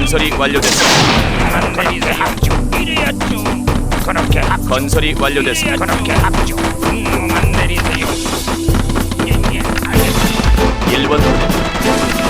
건설이 완료됐습니다. 이래야죠. 그렇게 합. 건설이 완료됐습니다. 그렇게 합죠. 분노만 내리세요. 예 예. 알겠습니다. 1번 부대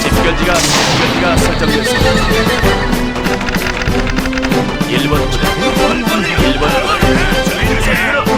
집결지가 집결지가 설정됐습니다. 1번 부대 1번 부대 적의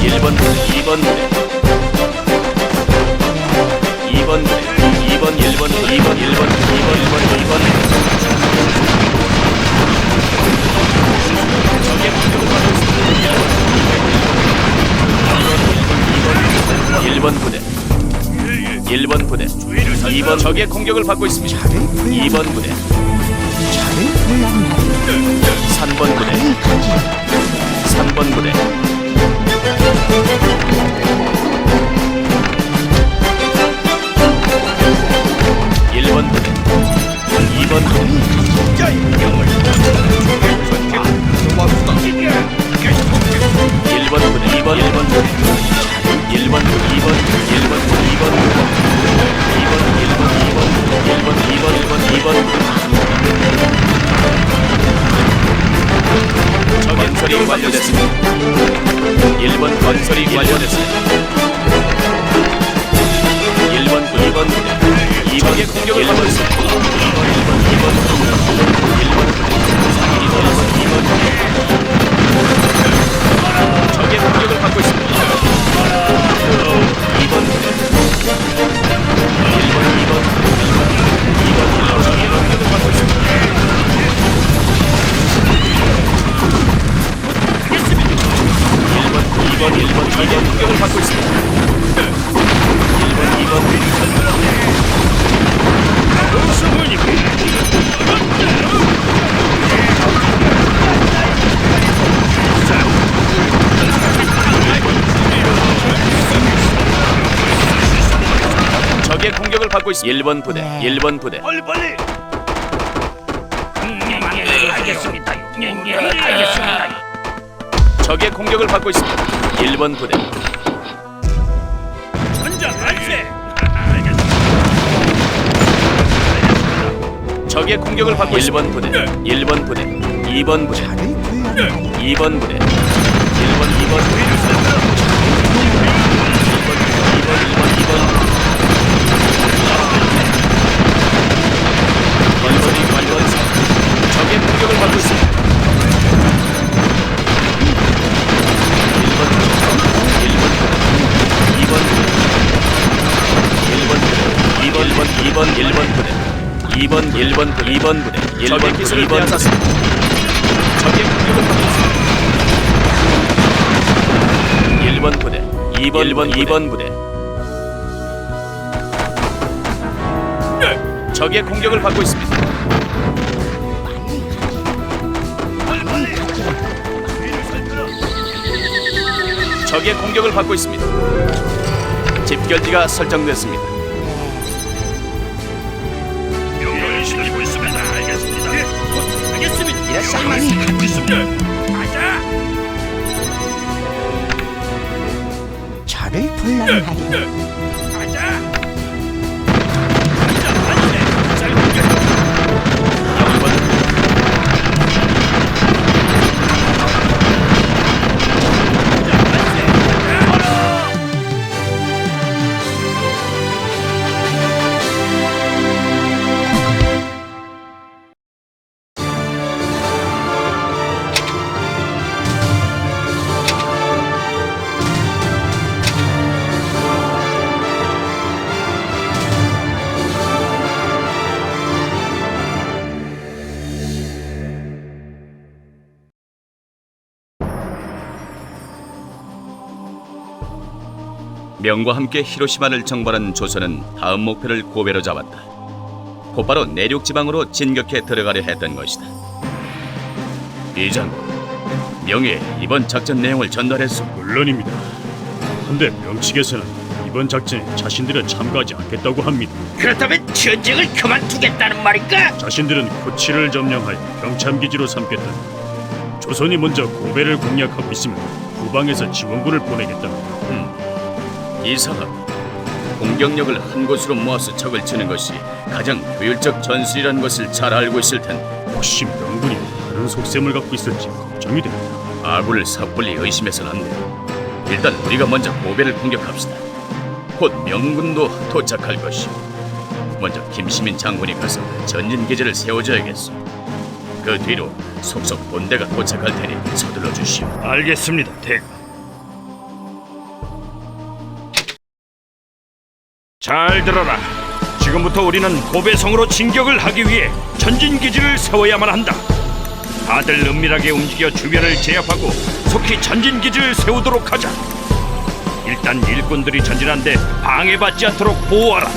1번 부대 2번 부대 2번 2번 1번 2번 1번 2번 1번 2번 적의 공격을 받고 있습니다. 1번 부대 1번 부대 2번 적의 공격을 받고 있습니다. 2번 부대 3번 부대 3번 부대 부 받고 있습니다. 1번 부대 1번 부대 빨리 빨리. 알겠습니다. 알겠습니다. 적의 공격을 받고 있습니다. 1번 부대 전장. 알겠습니다. 적의 공격을 받고 1번 부대 1번 부대 2번 부대 2번 부대 1번 2번 2번 2번 2번 건설이 1번 부대 2번 부대 1번 기술을 빼앗았습니다. 적의 공격을 받고 있습니다. 1번 부대 2번 1번 2번 부대 적의 공격을 받고 있습니다. 적의 공격을 받고 있습니다. 집결지가 설정됐습니다. 있습니다. 가자. 저를 불러내리 명과 함께 히로시마를 정벌한 조선은 다음 목표를 고베로 잡았다. 곧바로 내륙 지방으로 진격해 들어가려 했던 것이다. 이장, 명예 이번 작전 내용을 전달했소. 물론입니다. 한데 명측에서는 이번 작전에 자신들은 참가하지 않겠다고 합니다. 그렇다면 전쟁을 그만두겠다는 말인가? 자신들은 코치를 점령하여 병참 기지로 삼겠다. 조선이 먼저 고베를 공략하고 있으면 후방에서 지원군을 보내겠답니다. 이상하다. 공격력을 한 곳으로 모아서 적을 치는 것이 가장 효율적 전술이라는 것을 잘 알고 있을 텐데 혹시 명군이 다른 속셈을 갖고 있을지 걱정이 됩니다. 아군을 섣불리 의심해서는 안 돼. 일단 우리가 먼저 고베를 공격합시다. 곧 명군도 도착할 것이오. 먼저 김시민 장군이 가서 전진 기지를 세워줘야겠소. 그 뒤로 속속 본대가 도착할 테니 서둘러 주시오. 알겠습니다, 대가. 잘 들어라. 지금부터 우리는 고배성으로 진격을 하기 위해 전진 기지를 세워야만 한다. 다들 은밀하게 움직여 주변을 제압하고 속히 전진 기지를 세우도록 하자. 일단 일꾼들이 전진한데 방해받지 않도록 보호하라.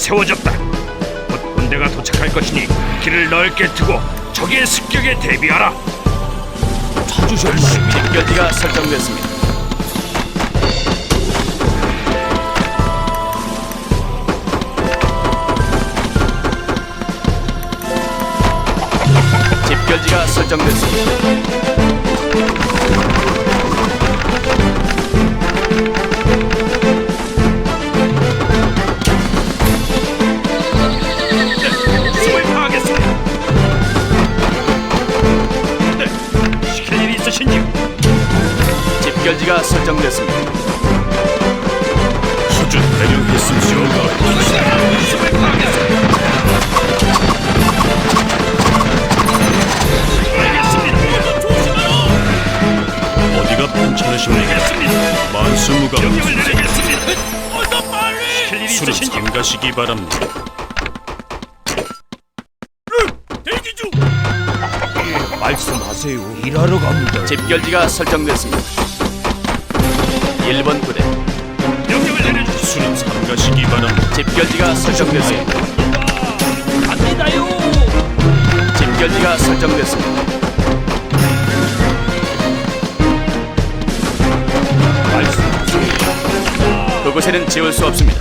세워졌다. 곧 군대가 도착할 것이니 길을 넓게 트고 적의 습격에 대비하라. 찾으셨나요? 집결지가 설정됐습니다. 집결지가 설정됐습니다. 집결지가 설정됐습니다. 목숨을 파하겠습니다. 알겠습니다. 어디가 괜찮으십니까? 알겠습니다. 만수무가 명령을 내리겠습니다. 어서 빨리! 시킬 일이 있으신지 삼가시기 바랍니다. 대기 중! 말씀하세요. 일하러 갑니다. 집결지가 설정됐습니다. 1번 부대 명령을 내려주십시오. 수는 삼가시기 바랍니다. 집결지가 설정됐습니다. 갑니다요. 집결지가 설정됐습니다. 그곳에는 지울 수 없습니다.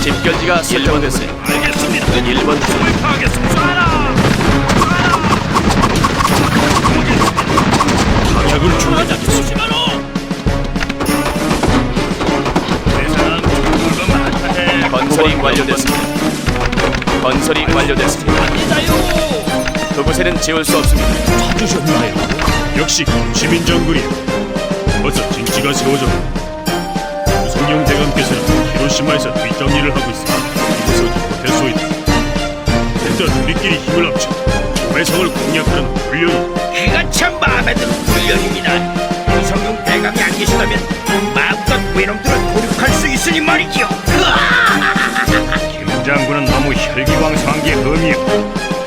집결지가 설정됐습니다. 알겠습니다. 1번 부대 숨을 파하겠습니다. 타격을 준비하겠습니다. 건설이 완료됐습니다. 건설이 완료됐습니다. 그곳에는 지울 수 없습니다. 찾으셨나요? 역시 시민 정군이요. 어서 진지가 세워져. 우성룡 대감께서는 히로시마에서 뒷정리를 하고 못할 수 있다. 일단 우리끼리 힘을 합쳐 고배성을 공략하는 훈련이 그가 참 마음에 드는 훈련입니다. 이성용 대감이 안 계시다면 마음껏 외놈들을 도륙할 수 있으니 말이지요. 으아!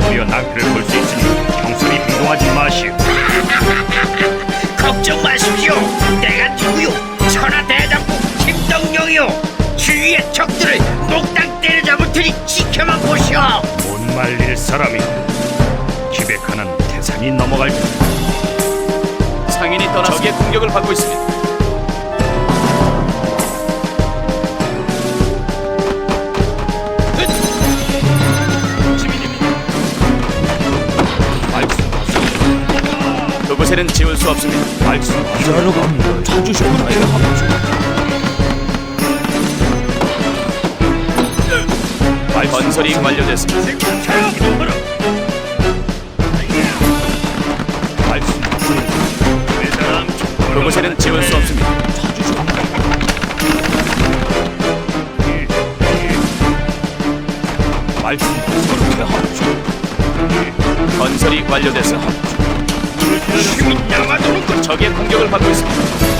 우리가 낭패를 볼 수 있으니 경솔히 행동하지 마시오. 걱정 마십시오. 내가 누구요? 천하 대장부 김덕령이요. 주위의 적들을 몽땅 때려잡을 테니 지켜만 보시오. 못 말릴 사람이 기백하는 태산이 넘어갈 때 상인이 떠나 적의 공격을 받고 있습니다. 그곳에는 지울 수 없습니다. 일하러 갑니다. 찾으셨구나. 건설이 완료됐습니다. 그곳에는 지울 수 없습니다. 건설이 완료됐습니다. 힘이 남아도는 것 적의 공격을 받고 있습니다.